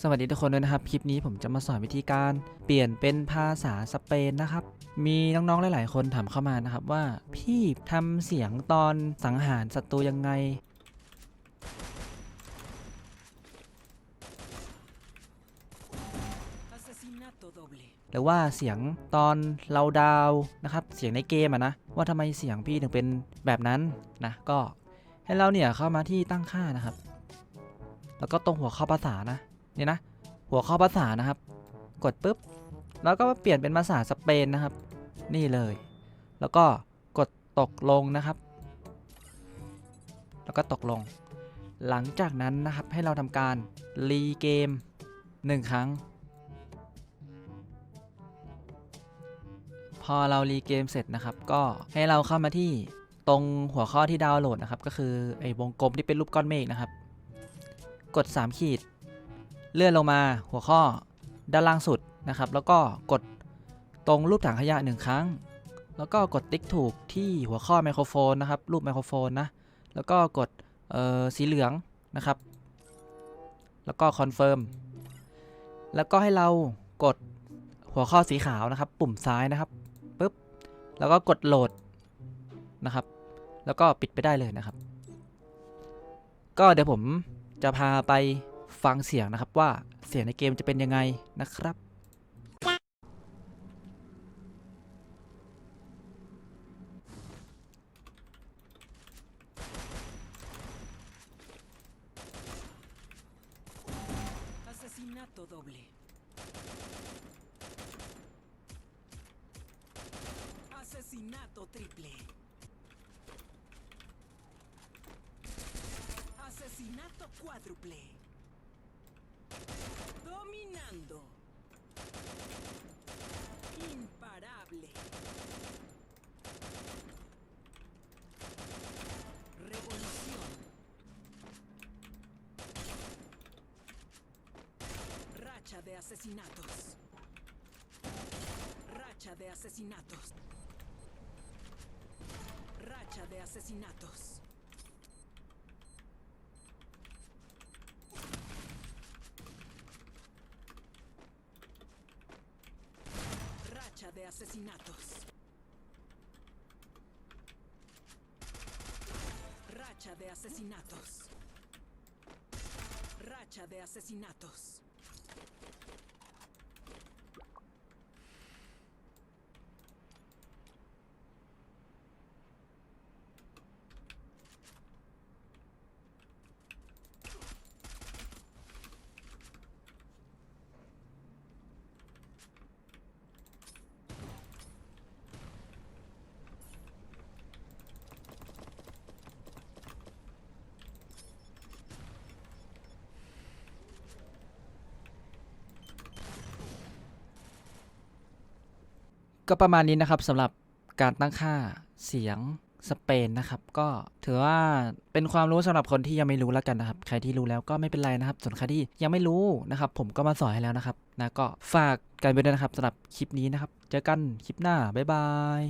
สวัสดีทุกคนด้วยนะครับ คลิปนี้ผมจะมาสอนวิธีการเปลี่ยนเป็นภาษาสเปนนะครับ มีน้องๆหลาย ๆ คนถามเข้ามานะครับว่าพี่ทำเสียงตอนสังหารศัตรูยังไง หรือว่าเสียงตอนเราดาวนะครับเสียงในเกมอะนะว่าทำไมเสียงพี่ถึงเป็นแบบนั้นนะก็ให้เราเนี่ยเข้ามาที่ตั้งค่านะครับ แล้วก็ตรงหัวข้อภาษานะ นี่นะ หัวข้อภาษานะครับ กดปุ๊บ แล้วก็เปลี่ยนเป็นภาษาสเปนนะครับ นี่เลย แล้วก็กดตกลงนะครับ แล้วก็ตกลง หลังจากนั้นนะครับให้เราทำการรีเกมหนึ่งครั้ง พอเรารีเกมเสร็จนะครับ ก็ให้เราเข้ามาที่ตรงหัวข้อที่ดาวน์โหลดนะครับ ก็คือไอ้วงกลมที่เป็นรูปก้อนเมฆนะครับ กด 3 ขีด เลื่อนลงมาหัวข้อด้านล่างสุดนะครับ แล้วก็กดตรงรูปถังขยะหนึ่งครั้ง แล้วก็กดติ๊กถูกที่หัวข้อไมโครโฟนนะครับ รูปไมโครโฟนนะ แล้วก็กดสีเหลืองนะครับ แล้วก็คอนเฟิร์ม แล้วก็ให้เรากดหัวข้อสีขาวนะครับ ปุ่มซ้ายนะครับปุ๊บ แล้วก็กดโหลดนะครับ แล้วก็ปิดไปได้เลยนะครับ ก็เดี๋ยวผมจะพาไป ฟังเสียงนะครับว่าเสียงในเกมจะเป็นยังไงนะครับ Asesinato cuádruple. Dominando. Imparable. Revolución. Racha de asesinatos. Racha de asesinatos. Racha de asesinatos. Racha de asesinatos. Racha de asesinatos. Racha de asesinatos. ก็ประมาณนี้นะครับสำหรับการตั้งค่าเสียงสเปนนะครับ ก็ถือว่าเป็นความรู้สำหรับคนที่ยังไม่รู้แล้วกันนะครับ ใครที่รู้แล้วก็ไม่เป็นไรนะครับ ส่วนใครที่ยังไม่รู้นะครับ ผมก็มาสอนให้แล้วนะครับนะก็ฝากกันไปด้วยนะครับสำหรับคลิปนี้นะครับ เจอกันคลิปหน้า บ๊ายบาย